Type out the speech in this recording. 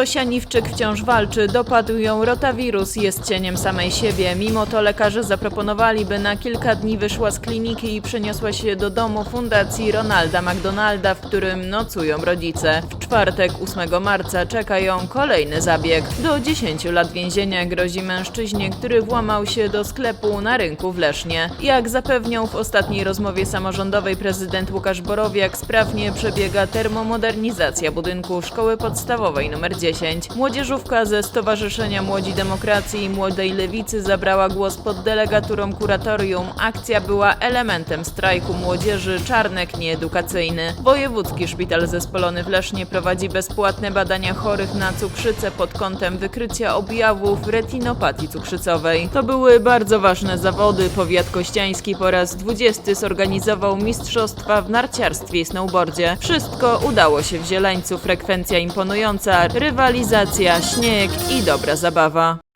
Zosia Niwczyk wciąż walczy, dopadł ją rotawirus, jest cieniem samej siebie. Mimo to lekarze zaproponowali, by na kilka dni wyszła z kliniki i przeniosła się do domu Fundacji Ronalda McDonalda, w którym nocują rodzice. Czwartek 8 marca czeka ją kolejny zabieg. Do 10 lat więzienia grozi mężczyźnie, który włamał się do sklepu na rynku w Lesznie. Jak zapewniał w ostatniej rozmowie samorządowej prezydent Łukasz Borowiak, sprawnie przebiega termomodernizacja budynku szkoły podstawowej nr 10. Młodzieżówka ze Stowarzyszenia Młodzi Demokracji i Młodej Lewicy zabrała głos pod delegaturą kuratorium. Akcja była elementem strajku młodzieży Czarnek Nieedukacyjny. Wojewódzki Szpital Zespolony w Lesznie prowadzi bezpłatne badania chorych na cukrzycę pod kątem wykrycia objawów retinopatii cukrzycowej. To były bardzo ważne zawody. Powiat kościański po raz 20 zorganizował mistrzostwa w narciarstwie i snowboardzie. Wszystko udało się w Zieleńcu. Frekwencja imponująca, rywalizacja, śnieg i dobra zabawa.